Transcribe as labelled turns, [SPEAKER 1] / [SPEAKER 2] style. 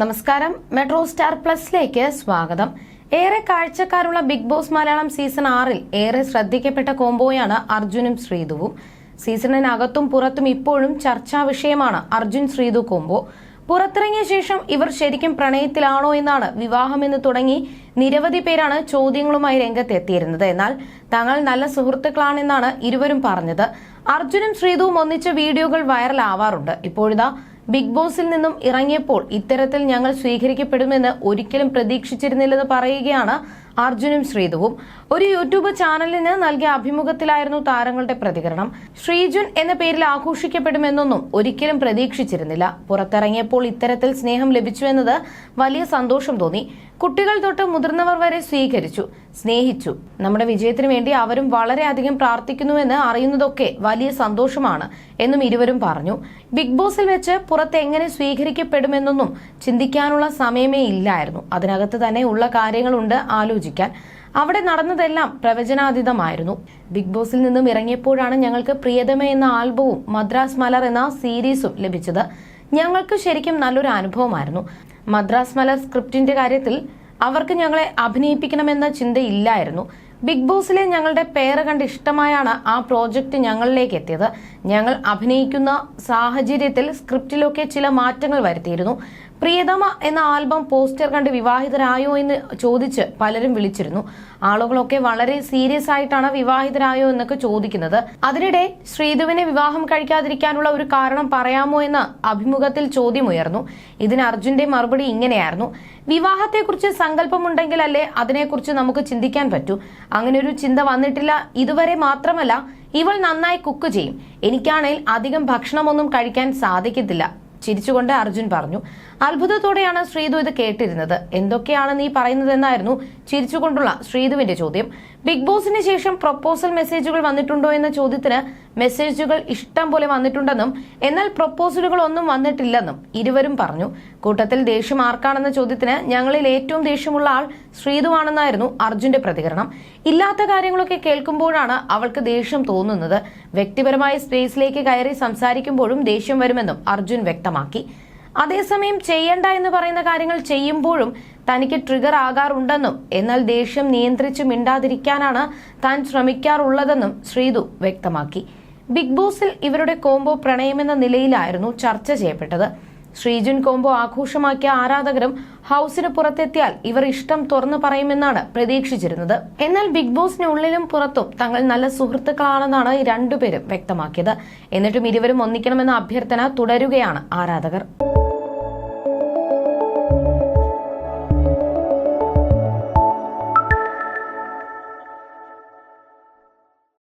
[SPEAKER 1] നമസ്കാരം. Metro star പ്ലസിലേക്ക് സ്വാഗതം. ഏറെ കാഴ്ചക്കാരുള്ള ബിഗ് ബോസ് മലയാളം സീസൺ ആറിൽ ഏറെ ശ്രദ്ധിക്കപ്പെട്ട കോംബോയാണ് അർജുനും ശ്രീതുവും സീസണിനകത്തും പുറത്തും ഇപ്പോഴും ചർച്ചാ വിഷയമാണ് അർജുൻ ശ്രീതു കോംബോ. പുറത്തിറങ്ങിയ ശേഷം ഇവർ ശരിക്കും പ്രണയത്തിലാണോ എന്നാണ് വിവാഹമെന്ന് തുടങ്ങി നിരവധി പേരാണ് ചോദ്യങ്ങളുമായി രംഗത്തെത്തിയിരുന്നത്. എന്നാൽ തങ്ങൾ നല്ല സുഹൃത്തുക്കളാണെന്നാണ് ഇരുവരും പറഞ്ഞത്. അർജുനും ശ്രീതുവും ഒന്നിച്ച വീഡിയോകൾ വൈറലാവാറുണ്ട്. ഇപ്പോഴിതാ ബിഗ് ബോസിൽ നിന്നും ഇറങ്ങിയപ്പോൾ ഇത്തരത്തിൽ ഞങ്ങൾ സ്വീകരിക്കപ്പെടുമെന്ന് ഒരിക്കലും പ്രതീക്ഷിച്ചിരുന്നില്ലെന്ന് പറയുകയാണ് അർജുനും ശ്രീതുവും ഒരു യൂട്യൂബ് ചാനലിന് നൽകിയ അഭിമുഖത്തിലായിരുന്നു താരങ്ങളുടെ പ്രതികരണം. ശ്രീജുൻ എന്ന പേരിൽ ആഘോഷിക്കപ്പെടുമെന്നൊന്നും ഒരിക്കലും പ്രതീക്ഷിച്ചിരുന്നില്ല. പുറത്തിറങ്ങിയപ്പോൾ ഇത്തരത്തിൽ സ്നേഹം ലഭിച്ചുവെന്നത് വലിയ സന്തോഷം തോന്നി. കുട്ടികൾ തൊട്ട് മുതിർന്നവർ വരെ സ്വീകരിച്ചു സ്നേഹിച്ചു. നമ്മുടെ വിജയത്തിന് വേണ്ടി അവരും വളരെയധികം പ്രാർത്ഥിക്കുന്നുവെന്ന് അറിയുന്നതൊക്കെ വലിയ സന്തോഷമാണ് എന്നും ഇരുവരും പറഞ്ഞു. ബിഗ് ബോസിൽ വെച്ച് പുറത്ത് എങ്ങനെ സ്വീകരിക്കപ്പെടുമെന്നൊന്നും ചിന്തിക്കാനുള്ള സമയമേ ഇല്ലായിരുന്നു. അതിനകത്ത് തന്നെ ഉള്ള കാര്യങ്ങളുണ്ട് ആലോചിക്കാൻ. അവിടെ നടന്നതെല്ലാം പ്രവചനാതീതമായിരുന്നു. ബിഗ് ബോസിൽ നിന്നും ഇറങ്ങിയപ്പോഴാണ് ഞങ്ങൾക്ക് പ്രിയതമ എന്ന ആൽബവും മദ്രാസ് മലർ എന്ന സീരീസും ലഭിച്ചത്. ഞങ്ങൾക്ക് ശരിക്കും നല്ലൊരു അനുഭവമായിരുന്നു. മദ്രാസ് മലർ സ്ക്രിപ്റ്റിന്റെ കാര്യത്തിൽ അവർക്ക് ഞങ്ങളെ അഭിനയിപ്പിക്കണമെന്ന ചിന്തയില്ലായിരുന്നു. ബിഗ് ബോസിലെ ഞങ്ങളുടെ പേര് കണ്ട് ഇഷ്ടമായാണ് ആ പ്രോജക്റ്റ് ഞങ്ങളിലേക്ക് എത്തിയത്. ഞങ്ങൾ അഭിനയിക്കുന്ന സാഹചര്യത്തിൽ സ്ക്രിപ്റ്റിലൊക്കെ ചില മാറ്റങ്ങൾ വരുത്തിയിരുന്നു. പ്രിയതമ എന്ന ആൽബം പോസ്റ്റർ കണ്ട് വിവാഹിതരായോ എന്ന് ചോദിച്ച് പലരും വിളിച്ചിരുന്നു. ആളുകളൊക്കെ വളരെ സീരിയസ് ആയിട്ടാണ് വിവാഹിതരായോ എന്നൊക്കെ ചോദിക്കുന്നത്. അതിനിടെ ശ്രീധുവിനെ വിവാഹം കഴിക്കാതിരിക്കാനുള്ള ഒരു കാരണം പറയാമോ എന്ന് അഭിമുഖത്തിൽ ചോദ്യമുയർന്നു. ഇതിന് അർജുന്റെ മറുപടി ഇങ്ങനെയായിരുന്നു. വിവാഹത്തെക്കുറിച്ച് സങ്കല്പമുണ്ടെങ്കിലല്ലേ അതിനെക്കുറിച്ച് നമുക്ക് ചിന്തിക്കാൻ പറ്റൂ. അങ്ങനെ ഒരു ചിന്ത വന്നിട്ടില്ല. ഇതുവരെ മാത്രമല്ല ഇവൾ നന്നായി കുക്ക് ചെയ്യും. എനിക്കാണെങ്കിൽ അധികം ഭക്ഷണമൊന്നും കഴിക്കാൻ സാധിക്കത്തില്ല. ചിരിച്ചുകൊണ്ട് അർജുൻ പറഞ്ഞു അത്ഭുതത്തോടെയാണ് ശ്രീതു ഇത് കേട്ടിരുന്നത്. എന്തൊക്കെയാണ് നീ പറയുന്നതെന്നായിരുന്നു ചിരിച്ചുകൊണ്ടുള്ള ശ്രീതുവിന്റെ ചോദ്യം. ബിഗ് ബോസിന് ശേഷം പ്രൊപ്പോസൽ മെസ്സേജുകൾ വന്നിട്ടുണ്ടോ എന്ന ചോദ്യത്തിന് മെസ്സേജുകൾ ഇഷ്ടം പോലെ വന്നിട്ടുണ്ടെന്നും എന്നാൽ പ്രൊപ്പോസലുകൾ ഒന്നും വന്നിട്ടില്ലെന്നും ഇരുവരും പറഞ്ഞു. കൂട്ടത്തിൽ ദേഷ്യം ആർക്കാണെന്ന ചോദ്യത്തിന് ഞങ്ങളിൽ ഏറ്റവും ദേഷ്യമുള്ള ആൾ ശ്രീതുവാണെന്നായിരുന്നു അർജുന്റെ പ്രതികരണം. ഇല്ലാത്ത കാര്യങ്ങളൊക്കെ കേൾക്കുമ്പോഴാണ് അവൾക്ക് ദേഷ്യം തോന്നുന്നത്. വ്യക്തിപരമായ സ്പേസിലേക്ക് കയറി സംസാരിക്കുമ്പോഴും ദേഷ്യം വരുമെന്നും അർജുൻ വ്യക്തമാക്കി. അതേസമയം ചെയ്യണ്ട എന്ന് പറയുന്ന കാര്യങ്ങൾ ചെയ്യുമ്പോഴും തനിക്ക് ട്രിഗർ ആകാറുണ്ടെന്നും എന്നാൽ ദേഷ്യം നിയന്ത്രിച്ച് മിണ്ടാതിരിക്കാനാണ് താൻ ശ്രമിക്കാറുള്ളതെന്നും ശ്രീതു വ്യക്തമാക്കി. ബിഗ് ബോസിൽ ഇവരുടെ കോംബോ പ്രണയമെന്ന നിലയിലായിരുന്നു ചർച്ച ചെയ്യപ്പെട്ടത്. ശ്രീജുൻ കോംബോ ആഘോഷമാക്കിയ ആരാധകരും ഹൗസിന് പുറത്തെത്തിയാൽ ഇവർ ഇഷ്ടം തുറന്നു പറയുമെന്നാണ് പ്രതീക്ഷിച്ചിരുന്നത്. എന്നാൽ ബിഗ് ബോസിനുള്ളിലും പുറത്തും തങ്ങൾ നല്ല സുഹൃത്തുക്കളാണെന്നാണ് രണ്ടുപേരും വ്യക്തമാക്കിയത്. എന്നിട്ടും ഇരുവരും ഒന്നിക്കണമെന്ന അഭ്യർത്ഥന തുടരുകയാണ് ആരാധകർ.